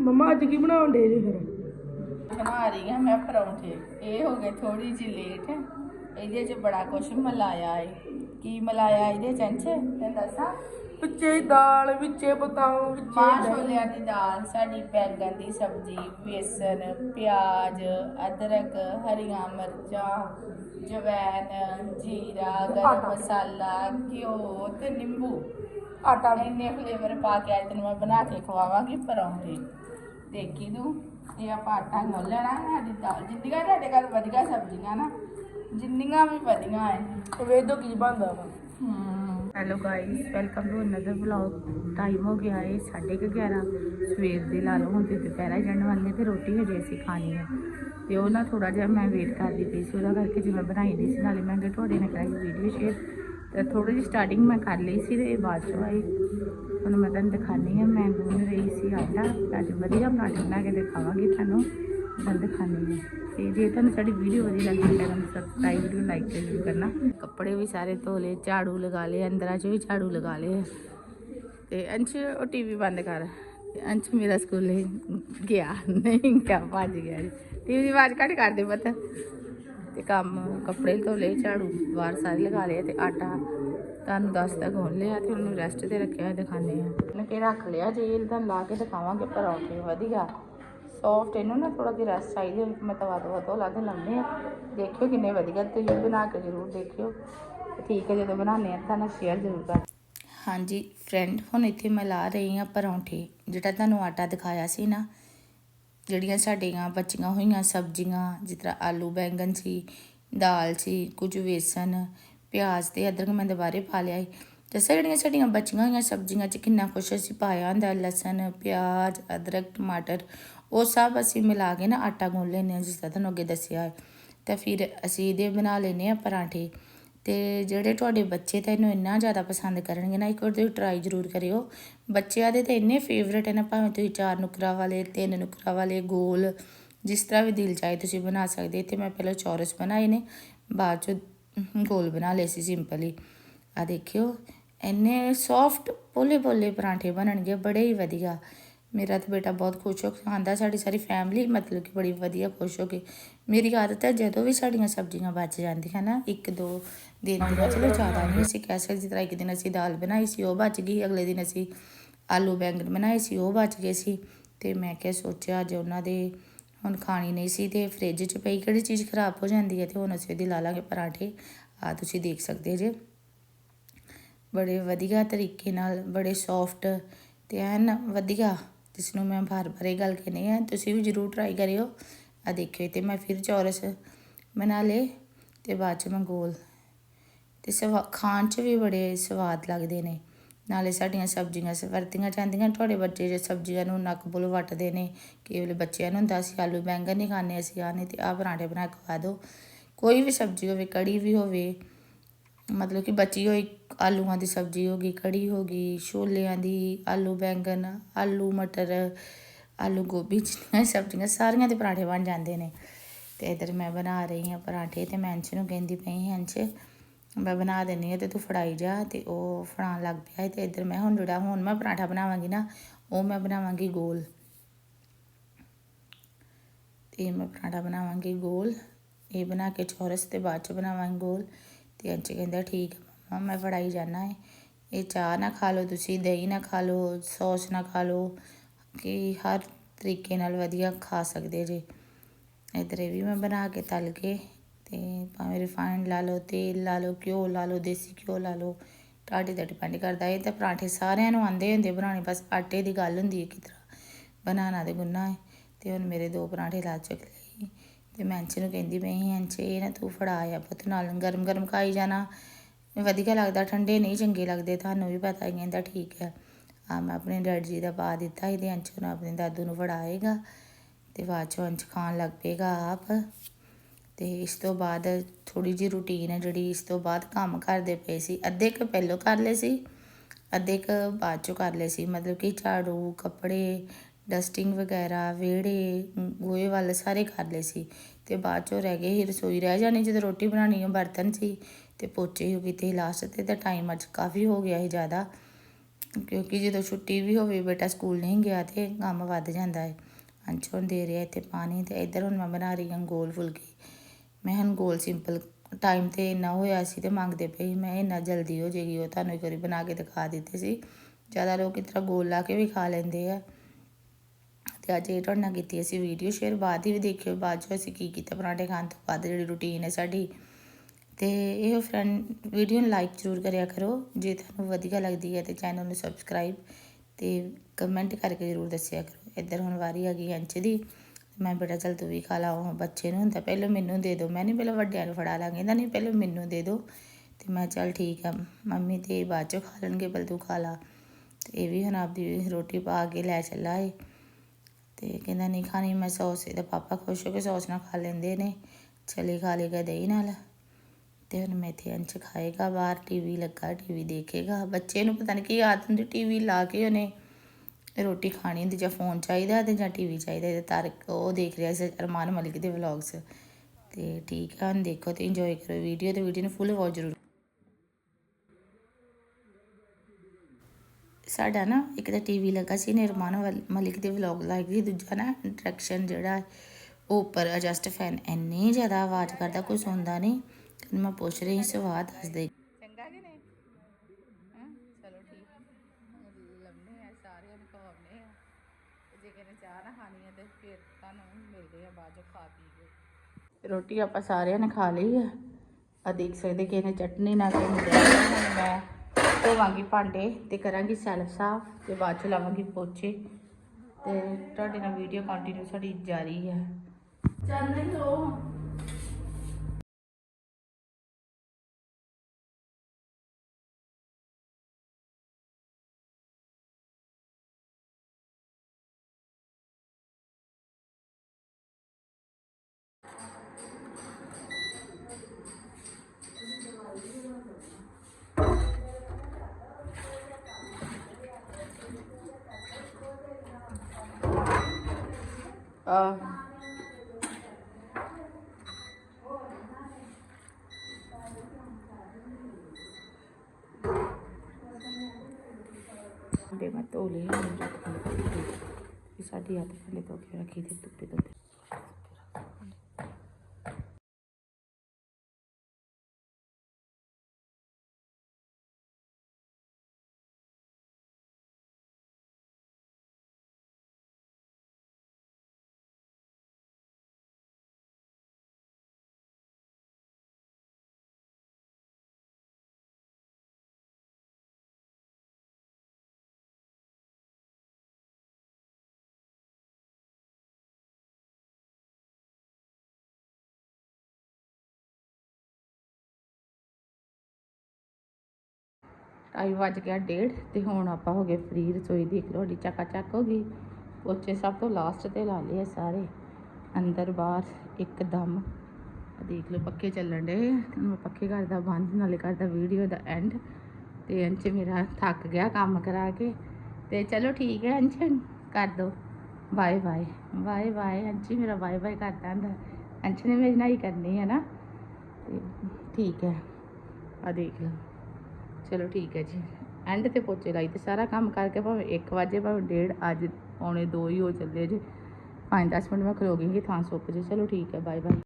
ਮਮਾ ਅੱਜ ਕੀ ਬਣਾਉਣ ਦੇ ਜੀ ਫਿਰ? ਬਣਾ ਰਹੀ ਹਾਂ ਮੈਂ ਪਰੌਂਠੇ। ਇਹ ਹੋ ਗਏ ਥੋੜੀ ਜਿਹੀ ਲੇਟ ਇਹਦੇ 'ਚ ਬੜਾ ਕੁਝ ਮਲਾਇਆ ਏ। ਕੀ ਮਲਾਇਆ ਇਹਦੇ 'ਚ ਅੰਚ ਤੈਨੂੰ ਦੱਸਾਂ? ਵਿੱਚੇ ਹੀ ਦਾਲ ਵਿੱਚੇ ਬਤਾਉ ਵਿੱਚੇ ਦਹੀਂ। ਛੋਲਿਆਂ ਦੀ ਦਾਲ ਸਾਡੀ ਬੈਂਗਣ ਦੀ ਸਬਜ਼ੀ ਬੇਸਨ ਪਿਆਜ਼ ਅਦਰਕ ਹਰੀਆਂ ਮਿਰਚਾਂ ਜਵੈਨ ਜੀਰਾ ਗਰਮ ਆਟਾ। ਮਸਾਲਾ ਘਿਓ ਤੇ ਨਿੰਬੂ। ਆਟਾ। ਵੀ ਇੰਨੇ ਫਲੇਵਰ ਪਾ ਕੇ ਅੱਜ ਤੈਨੂੰ ਮੈਂ ਬਣਾ ਕੇ ਖਵਾਵਾਂਗੀ ਪਰੌਂਠੇ। ਦੇਖੀ ਤੂੰ ਇਹ ਆਪਾਂ ਆਟਾ ਗੁੰਨ ਲੈਣਾ ਸਾਡੀ ਦਾਲ, ਜਿੰਨੀਆਂ ਤੁਹਾਡੇ ਘਰ ਵਧੀਆ ਸਬਜ਼ੀਆਂ ਨਾ, ਜਿੰਨੀਆਂ ਵੀ ਵਧੀਆ ਐ ਵੇਖ ਦੋ ਕੀ ਬਣਦਾ ਵਾ। Hello guys welcome to another vlog time ਹੋ ਗਿਆ ਹੈ 11:30 ਸਵੇਰ ਦੇ ਲਾ ਲਓ, ਹੁਣ ਤੇ ਦੁਪਹਿਰਾ ਜਾਣ ਵਾਲੇ ਨੇ ਤੇ ਰੋਟੀ ਹਜੇ ਅਸੀਂ ਖਾਣੀ ਹੈ ਤੇ ਉਹ ਨਾ ਥੋੜਾ ਜਿਹਾ ਮੈਂ ਵੇਟ ਕਰਦੀ ਪਈ ਸੀ, ਉਹਦਾ ਕਰਕੇ ਜਿਵੇਂ ਬਣਾਈ ਨਹੀਂ ਸੀ, ਨਾਲੇ ਮੈਂ ਤੁਹਾਡੇ ਨਾਲ ਕਰਾਈ ਵੀਡੀਓ ਸ਼ੇਅਰ ਤੇ ਥੋੜੀ ਜਿਹੀ ਸਟਾਰਟਿੰਗ ਮੈਂ ਕਰ ਲਈ ਸੀ ਤੇ ਬਾਅਦ ਚੋਂ ਆਈ। ਹੁਣ ਮੈਂ ਤੁਹਾਨੂੰ ਦਿਖਾਣੀ ਹੈ, ਮੈਂ ਗੁੰਨ ਰਹੀ ਸੀ ਆਟਾ ਤੇ ਅੱਜ ਵਧੀਆ ਪਰਾਂਠੇ ਬਣਾ ਕੇ ਦਿਖਾਵਾਂਗੀ ਤੁਹਾਨੂੰ। ਨਾਲ ਦਿਖਾਣੀ ਹੈ। ਤੇ ਜੇ ਤੁਹਾਨੂੰ ਸਾਡੀ ਵੀਡੀਓ ਵਧੀਆ ਲੱਗੀ ਤਾਂ ਸਬਸਕ੍ਰਾਈਬ ਤੇ ਲਾਈਕ ਜ਼ਰੂਰ ਕਰਨਾ। ਕੱਪੜੇ ਵੀ ਸਾਰੇ ਧੋ ਲਏ, ਝਾੜੂ ਲਗਾ ਲਏ, ਅੰਦਰਾਂ 'ਚ ਵੀ ਝਾੜੂ ਲਗਾ ਲਏ। ਤੇ ਅੰਸ਼, ਉਹ ਟੀਵੀ ਬੰਦ ਕਰ। ਅੰਸ਼ ਮੇਰਾ ਸਕੂਲ ਗਿਆ। ਨਹੀਂ ਗਿਆ ਭੱਜ ਗਿਆ। ਟੀਵੀ ਦੀ ਆਵਾਜ਼ ਘੱਟ ਕਰ ਦੇ ਪਤਾ। ਤੇ ਕੰਮ ਕੱਪੜੇ ਧੋ ਲਏ ਝਾੜੂ ਬਾਹਰ ਸਾਰੇ ਲਗਾ ਲਏ ਤੇ ਆਟਾ ਤੁਹਾਨੂੰ ਦੱਸ ਤੱਕ ਗੁੰਨ ਲਿਆ ਤੇ ਉਹਨੂੰ ਰੈਸਟ ਤੇ ਰੱਖਿਆ ਹੋਇਆ ਦਿਖਾਣੇ ਆ ਉਹਨੇ ਕਿ ਰੱਖ ਲਿਆ ਜੇ ਤਾਂ ਲਾ ਕੇ ਦਿਖਾਵਾਂਗੇ ਪਰੌਂਠੇ ਵਧੀਆ। ਸੌਫਟ ਇਹਨੂੰ ਨਾ ਥੋੜਾ ਜਿਹਾ ਰੈਸਟ ਚਾਹੀਦੀ ਮੈਂ ਤਵਾ ਦੋ ਤੋਂ ਲਾ ਕੇ ਲਾਉਂਦੇ ਆ ਦੇਖਿਓ ਕਿੰਨੇ ਵਧੀਆ ਤੁਸੀਂ ਬਣਾ ਕੇ ਜ਼ਰੂਰ ਦੇਖਿਓ। ਠੀਕ ਹੈ, ਜਦੋਂ ਬਣਾਉਂਦੇ ਆ ਤੁਹਾਨੂੰ ਸ਼ੇਅਰ ਜ਼ਰੂਰ ਕਰ ਹਾਂਜੀ ਫਰੈਂਡ ਹੁਣ ਇੱਥੇ ਮੈਂ ਲਾ ਰਹੀ ਹਾਂ ਪਰੌਂਠੇ। ਜਿਹੜਾ ਤੁਹਾਨੂੰ ਆਟਾ ਦਿਖਾਇਆ ਸੀ ਨਾ ਜਿਹੜੀਆਂ ਸਾਡੀਆਂ ਬਚੀਆਂ ਹੋਈਆਂ ਸਬਜ਼ੀਆਂ, ਜਿਸ ਤਰ੍ਹਾਂ ਆਲੂ, ਬੈਂਗਣ ਸੀ, ਦਾਲ ਸੀ, ਕੁਝ ਵੇਸਣ, ਪਿਆਜ਼ ਤੇ ਅਦਰਕ ਮੈਂ ਦੁਬਾਰੇ ਪਾ ਲਿਆ ਸੀ ਦੱਸਿਆ ਜਿਹੜੀਆਂ ਸਾਡੀਆਂ ਬਚੀਆਂ ਹੋਈਆਂ ਸਬਜ਼ੀਆਂ 'ਚ ਕਿੰਨਾ ਕੁਛ ਅਸੀਂ ਪਾਇਆ ਹੁੰਦਾ ਲਸਣ, ਪਿਆਜ਼, ਅਦਰਕ, ਟਮਾਟਰ, ਉਹ ਸਭ ਅਸੀਂ ਮਿਲਾ ਕੇ ਨਾ ਆਟਾ ਗੁੰਨ ਲੈਂਦੇ ਹਾਂ, ਜਿਸ ਤਰ੍ਹਾਂ ਤੁਹਾਨੂੰ ਅੱਗੇ ਦੱਸਿਆ ਹੈ। ਤਾਂ ਫਿਰ ਅਸੀਂ ਇਹਦੇ ਬਣਾ ਲੈਂਦੇ ਹਾਂ ਪਰਾਂਠੇ। ਤੇ ਜਿਹੜੇ ਤੁਹਾਡੇ ਬੱਚੇ ਤਾਂ ਇਹਨੂੰ ਇੰਨਾ ਜ਼ਿਆਦਾ ਪਸੰਦ ਕਰਨਗੇ ਨਾ, ਇੱਕ ਵਾਰ ਤੁਸੀਂ ਟਰਾਈ ਜ਼ਰੂਰ ਕਰਿਓ। ਬੱਚਿਆਂ ਦੇ ਤਾਂ ਇੰਨੇ ਫੇਵਰੇਟ ਹੈ ਨਾ, ਭਾਵੇਂ ਤੁਸੀਂ ਚਾਰ ਨੁਕਰਾਂ ਵਾਲੇ, ਤਿੰਨ ਨੁਕਰਾਂ ਵਾਲੇ, ਗੋਲ, ਜਿਸ ਤਰ੍ਹਾਂ ਵੀ ਦਿਲ ਚਾਹੇ ਤੁਸੀਂ ਬਣਾ ਸਕਦੇ। ਤੇ ਮੈਂ ਪਹਿਲਾਂ ਚੌਰਸ ਬਣਾਏ ਨੇ, ਬਾਅਦ ਚ ਗੋਲ ਬਣਾ ਲਏ ਸੀ ਸਿੰਪਲੀ ਆ ਦੇਖਿਓ, ਇੰਨੇ ਸੌਫਟ ਪੋਲੇ ਪੋਲੇ ਪਰਾਂਠੇ ਬਣਨਗੇ, ਬੜੇ ਹੀ ਵਧੀਆ। ਮੇਰਾ ਤਾਂ ਬੇਟਾ ਬਹੁਤ ਖੁਸ਼ ਹੋ ਕੇ ਖਾਂਦਾ, ਸਾਡੀ ਸਾਰੀ ਫੈਮਿਲੀ ਮਤਲਬ ਕਿ ਬੜੀ ਵਧੀਆ ਖੁਸ਼ ਹੋ ਕੇ। ਮੇਰੀ ਆਦਤ ਹੈ ਜਦੋਂ ਵੀ ਸਾਡੀਆਂ ਸਬਜ਼ੀਆਂ ਬਚ ਜਾਂਦੀਆਂ ਨਾ, ਇੱਕ, ਦੋ ਦਿਨ ਦੀਆਂ ਚਲੋ ਜ਼ਿਆਦਾ ਨਹੀਂ ਅਸੀਂ ਕਹਿ ਸਕਦੇ ਜਿਸ ਤਰ੍ਹਾਂ ਇੱਕ ਦਿਨ ਅਸੀਂ ਦਾਲ ਬਣਾਈ ਸੀ, ਉਹ ਬਚ ਗਈ। ਅਗਲੇ ਦਿਨ ਅਸੀਂ ਆਲੂ ਬੈਂਗਣ ਬਣਾਏ ਸੀ, ਉਹ ਬਚ ਗਏ ਸੀ। ਤੇ ਮੈਂ ਕਿਹਾ ਸੋਚਿਆ ਅੱਜ ਉਹਨਾਂ ਦੇ ਹੁਣ ਖਾਣੀ ਨਹੀਂ ਸੀ ਤੇ ਫ੍ਰਿਜ 'ਚ ਪਈ ਕਿਹੜੀ ਚੀਜ਼ ਖਰਾਬ ਹੋ ਜਾਂਦੀ ਹੈ ਤੇ ਹੁਣ ਅਸੀਂ ਉਹਦੀ ਲਾ ਲਾਂਗੇ ਪਰਾਂਠੇ। ਆ ਤੁਸੀਂ ਦੇਖ ਸਕਦੇ ਜੇ। ਬੜੇ ਵਧੀਆ ਤਰੀਕੇ ਨਾਲ, ਬੜੇ ਸੌਫਟ ਤੇ ਐਨ ਵਧੀਆ। ਜਿਸ ਨੂੰ ਮੈਂ ਬਾਰ-ਬਾਰ ਇਹ ਗੱਲ ਕਹਿੰਦੀ ਆ ਤੁਸੀਂ ਵੀ ਜਰੂਰ ਟਰਾਈ ਕਰਿਓ। ਆ ਦੇਖਿਓ ਤੇ ਮੈਂ ਫਿਰ ਚੌਰਸ ਬਣਾ ਲਏ ਤੇ ਬਾਅਦ ਚ ਮੈਂ ਗੋਲ ਤੇ ਸਵਾ, ਖਾਣ ਚ ਵੀ ਬੜੇ ਸਵਾਦ ਲੱਗਦੇ ਨੇ। ਨਾਲੇ ਸਾਡੀਆਂ ਸਬਜ਼ੀਆਂ ਵਰਤੀਆਂ ਜਾਂਦੀਆਂ ਤੁਹਾਡੇ ਬੱਚੇ ਜੇ ਸਬਜ਼ੀਆਂ ਨੂੰ ਨੱਕ ਬੁੱਲ ਵੱਟਦੇ ਨੇ ਕਈ ਵੇਲੇ ਬੱਚਿਆਂ ਨੂੰ ਹੁੰਦਾ ਸੀ ਆਲੂ ਬੈਂਗਣ ਨਹੀਂ ਖਾਣੇ ਅਸੀਂ ਆਹ ਨਹੀਂ ਤੇ ਆਹ ਪਰਾਂਠੇ ਬਣਾ ਕੇ ਖਵਾ ਦਿਓ ਕੋਈ ਵੀ ਸਬਜ਼ੀ ਹੋਵੇ, ਕੜੀ ਵੀ ਹੋਵੇ, ਮਤਲਬ ਕਿ ਬਚੀ ਹੋਈ ਆਲੂਆਂ ਦੀ ਸਬਜ਼ੀ ਹੋ ਗਈ, ਕੜੀ ਹੋ ਗਈ, ਛੋਲਿਆਂ ਦੀ ਆਲੂ ਬੈਂਗਣ, ਆਲੂ ਮਟਰ, ਆਲੂ ਗੋਭੀ ਜਿਹੀਆਂ ਸਬਜ਼ੀਆਂ, ਸਾਰੀਆਂ ਦੇ ਪਰਾਂਠੇ ਬਣ ਜਾਂਦੇ ਨੇ। ਤੇ ਇਧਰ ਮੈਂ ਬਣਾ ਰਹੀ ਹਾਂ ਪਰਾਂਠੇ ਤੇ ਮੈਂ ਅੰਸ਼ ਨੂੰ ਕਹਿੰਦੀ ਪਈ ਹਾਂ ਅੰਸ਼ ਮੈਂ ਬਣਾ ਦਿੰਨੀ ਆ ਤੇ ਤੂੰ ਫੜਾਈ ਜਾ ਤੇ ਉਹ ਫੜਾਉਣ ਲੱਗ ਪਿਆ ਤੇ ਇੱਧਰ ਮੈਂ ਹੁਣ ਜਿਹੜਾ ਹੁਣ ਮੈਂ ਪਰਾਂਠਾ ਬਣਾਵਾਂਗੀ ਨਾ, ਉਹ ਮੈਂ ਬਣਾਵਾਂਗੀ ਗੋਲ। ਤੇ ਮੈਂ ਪਰਾਂਠਾ ਬਣਾਵਾਂਗੀ ਗੋਲ, ਇਹ ਬਣਾ ਕੇ ਚੌਰਸ ਤੇ ਬਾਅਦ ਚ ਬਣਾਵਾਂਗੀ ਗੋਲ ਤੇ ਅੰਚ ਕਹਿੰਦਾ ਠੀਕ ਹੈ ਮਮਾ, ਮੈਂ ਫੜਾਈ ਜਾਣਾ ਹੈ ਇਹ ਚਾਹ ਨਾ ਖਾ ਲਓ ਤੁਸੀਂ, ਦਹੀਂ ਨਾ ਖਾ ਲਓ, ਸੌਸ ਨਾ ਖਾ ਲਓ, ਕਿ ਹਰ ਤਰੀਕੇ ਨਾਲ ਵਧੀਆ ਖਾ ਸਕਦੇ ਜੇ। ਇੱਧਰ ਇਹ ਵੀ ਮੈਂ ਬਣਾ ਕੇ ਤਲ ਕੇ ਤੇ ਭਾਵੇਂ ਰਿਫਾਈਨਡ ਲਾ ਲਓ, ਤੇਲ ਲਾ ਲਓ, ਘਿਓ ਲਾ ਲਓ, ਦੇਸੀ ਘਿਓ ਲਾ ਲਓ, ਤੁਹਾਡੇ ਤੇ ਡਿਪੈਂਡ ਕਰਦਾ। ਇਹ ਤਾਂ ਪਰਾਂਠੇ ਸਾਰਿਆਂ ਨੂੰ ਆਂਦੇ ਹੁੰਦੇ ਬਣਾਉਣੇ, ਬਸ ਆਟੇ ਦੀ ਗੱਲ ਹੁੰਦੀ ਹੈ ਕਿ ਤਰ੍ਹਾਂ ਬਣਾਉਣਾ ਤੇ ਗੁੰਨਾ ਹੈ। ਤੇ ਹੁਣ ਮੇਰੇ ਦੋ ਪਰਾਂਠੇ ਲਾ ਚੁੱਕ ਲਈ ਤੇ ਮੈਂ ਅੰਸ਼ ਨੂੰ ਕਹਿੰਦੀ ਪਈ ਸੀ ਇਹ ਨਾ ਤੂੰ ਫੜਾ ਆ ਪੁੱਤ ਨਾਲ ਗਰਮ ਗਰਮ ਖਾਈ ਜਾਣਾ। ਵਧੀਆ ਲੱਗਦਾ, ਠੰਡੇ ਨਹੀਂ ਚੰਗੇ ਲੱਗਦੇ, ਤੁਹਾਨੂੰ ਵੀ ਪਤਾ ਹੀ ਕਹਿੰਦਾ ਠੀਕ ਹੈ। ਆ ਮੈਂ ਆਪਣੇ ਡੈਡ ਜੀ ਦਾ ਪਾ ਦਿੱਤਾ ਇਹਦੇ ਅੰਸ਼ ਨੂੰ ਆਪਣੇ ਦਾਦੂ ਨੂੰ ਫੜਾਏਗਾ। ਤੇ ਬਾਅਦ ਚੋਂ ਅੰਸ਼ ਖਾਣ ਲੱਗ ਪਏਗਾ ਆਪ। ਤੇ ਇਸ ਤੋਂ ਬਾਅਦ ਥੋੜੀ ਜਿਹੀ ਰੁਟੀਨ ਹੈ ਜਿਹੜੀ ਇਸ ਤੋਂ ਬਾਅਦ ਕੰਮ ਕਰਦੇ ਪਏ ਸੀ। ਅੱਧੇ ਕੁ ਪਹਿਲੋਂ ਕਰ ਲਏ ਸੀ, ਅੱਧੇ ਕੁ ਬਾਅਦ ਚੋਂ ਕਰ ਲਏ ਸੀ। ਮਤਲਬ ਕਿ ਝਾੜੂ, ਕੱਪੜੇ ਡਸਟਿੰਗ ਵਗੈਰਾ, ਵਿਹੜੇ ਗੋਹੇ ਵੱਲ ਸਾਰੇ ਕਰ ਲਏ ਸੀ। ਤੇ ਬਾਅਦ ਚੋਂ ਰਹਿ ਗਏ ਹੀ ਰਸੋਈ। ਰਹਿ ਜਾਣੀ ਜਦੋਂ ਰੋਟੀ ਬਣਾਉਣੀ ਹੈ ਬਰਤਨ ਸੀ ਤੇ ਪੋਚੇ ਹੋ ਕੀਤੇ ਲਾਸਟ ਤੇ ਤਾਂ ਟਾਈਮ ਅੱਜ ਕਾਫੀ ਹੋ ਗਿਆ ਸੀ ਜ਼ਿਆਦਾ। ਕਿਉਂਕਿ ਜਦੋਂ ਛੁੱਟੀ ਵੀ ਹੋਵੇ, ਬੇਟਾ ਸਕੂਲ ਨਹੀਂ ਗਿਆ ਤੇ ਕੰਮ ਵੱਧ ਜਾਂਦਾ ਹੈ। ਅੰਚ ਹੁਣ ਦੇ ਰਿਹਾ ਇੱਥੇ ਪਾਣੀ ਤੇ ਇੱਧਰ ਹੁਣ ਮੈਂ ਬਣਾ ਰਹੀ ਹਾਂ ਗੋਲ ਫੁਲਕੇ। ਮੈਂ ਹੁਣ ਗੋਲ ਸਿੰਪਲ ਟਾਈਮ ਤੇ ਇੰਨਾ ਹੋਇਆ ਸੀ ਤੇ ਮੰਗਦੇ ਪਏ ਮੈਂ ਇੰਨਾ ਜਲਦੀ ਹੋ ਜੇਗੀ, ਉਹ ਤੁਹਾਨੂੰ ਇੱਕ ਵਾਰੀ ਬਣਾ ਕੇ ਦਿਖਾ ਦਿੱਤੇ ਸੀ। ਜ਼ਿਆਦਾ ਲੋਕ ਇਸ ਤਰ੍ਹਾਂ ਗੋਲ ਲਾ ਕੇ ਵੀ ਖਾ ਲੈਂਦੇ ਆ। ਤੇ ਅੱਜ ਇਹ ਤੁਹਾਡੇ ਨਾਲ ਕੀਤੀ ਅਸੀਂ ਵੀਡੀਓ ਸ਼ੇਅਰ ਬਾਅਦ ਹੀ ਵੀ ਦੇਖਿਓ, ਬਾਅਦ ਚੋਂ ਅਸੀਂ ਕੀ ਕੀਤਾ ਪਰਾਂਠੇ ਖਾਣ ਤੋਂ ਬਾਅਦ, ਜਿਹੜੀ ਰੁਟੀਨ ਹੈ ਸਾਡੀ। ਤੇ ਇਹ ਫਰੈਂਡ ਵੀਡੀਓ ਨੂੰ ਲਾਈਕ ਜ਼ਰੂਰ ਕਰਿਆ ਕਰੋ। ਜੇ ਤੁਹਾਨੂੰ ਵਧੀਆ ਲੱਗਦੀ ਹੈ ਤੇ ਚੈਨਲ ਨੂੰ ਸਬਸਕ੍ਰਾਈਬ ਤੇ ਕਮੈਂਟ ਕਰਕੇ ਜ਼ਰੂਰ ਦੱਸਿਆ ਕਰੋ। ਇੱਧਰ ਹੁਣ ਵਾਰੀ ਆ ਗਈ ਅੰਚ ਦੀ। ਮੈਂ ਬੇਟਾ ਚਲ ਤੂੰ ਵੀ ਖਾ ਲਾ, ਉਹ ਬੱਚੇ ਨੂੰ ਹੁੰਦਾ, ਪਹਿਲਾਂ ਮੈਨੂੰ ਦੇ ਦਿਓ ਮੈਂ ਨਹੀਂ ਪਹਿਲਾਂ ਵੱਡਿਆਂ ਨੂੰ ਫੜਾ ਲਾਂਗੀ ਇਹਦਾ ਨਹੀਂ ਪਹਿਲਾਂ ਮੈਨੂੰ ਦੇ ਦਿਓ ਤੇ ਮੈਂ ਚੱਲ ਠੀਕ ਆ, ਮੰਮੀ ਤੇ ਬਾਅਦ ਚੋਂ ਖਾ ਲੈਣਗੇ, ਪਹਿਲਾਂ ਤੂੰ ਖਾ ਲਾ। ਤੇ ਇਹ ਵੀ ਹੁਣ ਆਪਦੀ ਰੋਟੀ ਪਾ ਕੇ ਲੈ ਚੱਲਾ ਏ। ਤੇ ਕਹਿੰਦਾ ਨਹੀਂ ਖਾਣੀ, ਮੈਂ ਸੌਸ, ਇਹਦਾ ਪਾਪਾ ਖੁਸ਼ ਹੋ ਕੇ ਸੌਸ ਨਾਲ ਖਾ ਲੈਂਦੇ ਨੇ, ਚਲੇ ਖਾ ਲੇਗਾ ਦਹੀਂ ਨਾਲ। ਤੇ ਹੁਣ ਮੇਥੇ ਅੰਚ ਖਾਏਗਾ, ਬਾਹਰ ਟੀਵੀ ਲੱਗਾ, ਟੀਵੀ ਦੇਖੇਗਾ। ਬੱਚੇ ਨੂੰ ਪਤਾ ਨਹੀਂ ਕੀ ਆਦਤ ਹੁੰਦੀ, ਟੀਵੀ ਲਾ ਕੇ ਉਹਨੇ ਰੋਟੀ ਖਾਣੀ ਹੁੰਦੀ, ਜਾਂ ਫੋਨ ਚਾਹੀਦਾ ਤੇ ਜਾਂ ਟੀਵੀ ਚਾਹੀਦਾ ਤੇ ਤਾਰਕ ਉਹ ਦੇਖ ਰਿਹਾ ਸੀ ਅਰਮਾਨ ਮਲਿਕ ਦੇ ਵਲੌਗਸ ਤੇ ਠੀਕ ਆ, ਹੁਣ ਦੇਖੋ ਤੇ ਇੰਜੋਏ ਕਰੋ ਵੀਡੀਓ ਤੇ ਵੀਡੀਓ ਨੂੰ ਫੁੱਲ ਵਾਚ ਜ਼ਰੂਰ। ਸਾਡਾ ਨਾ ਇੱਕ ਤਾਂ ਟੀਵੀ ਲੱਗਾ ਸੀ ਨਿਰਮਾਨ ਵਲ- ਮਲਿਕ ਦੇ ਵਲੌਗ ਲਾਈਕ ਸੀ, ਦੂਜਾ ਨਾ ਇੰਟਰੈਕਸ਼ਨ ਜਿਹੜਾ ਉਹ ਉੱਪਰ ਐਡਜਸਟ ਫੈਨ ਇੰਨੀ ਜ਼ਿਆਦਾ ਆਵਾਜ਼ ਕਰਦਾ, ਕੋਈ ਸੁਣਦਾ ਨਹੀਂ। ਮੈਂ ਪੁੱਛ ਰਹੀ ਸੀ, ਸਵਾਦ ਦੱਸ ਦੇ ਚੰਗਾ ਕਿ ਨਹੀਂ ਹਾਂ ਚਲੋ ਠੀਕ ਲੰਮੇ ਆ ਸਾਰੇ ਨੂੰ ਖਵਾਉਣੇ ਆ ਤੇ ਜੇ ਕਿਨੇ ਚਾਹ ਨਾ ਖਾਣੀ ਹੈ ਤੇ ਫਿਰ ਤੁਹਾਨੂੰ ਮਿਲਦੇ ਆ ਬਾਅਦ ਚ ਖਾ ਪੀ ਕੇ ਰੋਟੀ ਆਪਾਂ ਸਾਰਿਆਂ ਨੇ ਖਾ ਲਈ ਆ। ਆ ਦੇਖ ਸਕਦੇ ਕਿ ਇਹਨੇ ਚਟਨੀ ਨਾ ਕੇ ਹੁਣ ਮੈਂ ਧੋਵਾਂਗੀ ਭਾਂਡੇ ਤੇ ਕਰਾਂਗੀ ਸੈਲਫ ਸਾਫ਼ ਤੇ ਬਾਅਦ ਚ ਲਾਵਾਂਗੀ ਪੋਚੇ। ਤੇ ਤੁਹਾਡੇ ਨਾਲ ਵੀਡੀਓ ਕੰਟੀਨਿਊ ਸਾਡੀ ਜਾਰੀ ਹੈ। ਚੱਲ ਲੋ ਆ ਦੇ ਮੈਂ ਧੋ ਲਈ ਹੁਣ ਰੱਖ ਲਈ ਸਾਡੀ ਹੱਥ ਖੰਡੇ ਧੋ ਕੇ ਰੱਖੀ ਤੇ ਧੁੱਪੇ ਧੁੱਪੇ ਟਾਈਮ ਵੱਜ ਗਿਆ ਡੇਢ ਤੇ ਹੁਣ ਆਪਾਂ ਹੋ ਗਏ ਫ੍ਰੀ ਰਸੋਈ ਦੇਖ ਲਓ ਸਾਡੀ ਚੱਕਾ ਚੱਕ ਹੋ ਗਈ। ਪੋਚੇ ਸਭ ਤੋਂ ਲਾਸਟ ਤੇ ਲਾ ਲਏ ਸਾਰੇ। ਅੰਦਰ ਬਾਹਰ ਇੱਕਦਮ ਦੇਖ ਲਓ ਪੱਖੇ ਚੱਲਣ ਡੇ ਮੈਂ ਪੱਖੇ ਕਰਦਾ ਬੰਦ, ਨਾਲੇ ਕਰਦਾ ਵੀਡੀਓ ਦਾ ਐਂਡ ਤੇ ਅੰਚ ਮੇਰਾ ਥੱਕ ਗਿਆ ਕੰਮ ਕਰਾ ਕੇ। ਤੇ ਚਲੋ ਠੀਕ ਹੈ ਅੰਚ ਕਰ ਦੋ। ਬਾਏ ਬਾਏ ਬਾਏ ਬਾਏ ਅੰਚੀ ਮੇਰਾ ਬਾਏ ਬਾਏ ਕਰਦਾ ਹੁੰਦਾ। ਅੰਚ ਨੇ ਮੇਰੀ ਨਹੀਂ ਕਰਨੀ ਹੈ ਨਾ। ਤੇ ਠੀਕ ਹੈ ਆ ਦੇਖ ਲਓ। ਚਲੋ ਠੀਕ ਹੈ ਜੀ। ਐਂਡ ਤੇ ਪੋਚੇ ਲਾਈ ਤੇ ਸਾਰਾ ਕੰਮ ਕਰਕੇ ਭਾਵੇਂ 1 ਵਜੇ ਭਾਵੇਂ ਡੇਢ, ਅੱਜ ਆਉਣੇ 2 ਹੀ ਹੋ ਚੱਲੇ ਜੀ। 5-10 ਮਿੰਟ ਮੈਂ ਖਲੋ ਗਈ ਕਿ ਥਾਂ ਸੁੱਕ ਜੇ। ਚਲੋ ਠੀਕ ਹੈ ਬਾਏ ਬਾਏ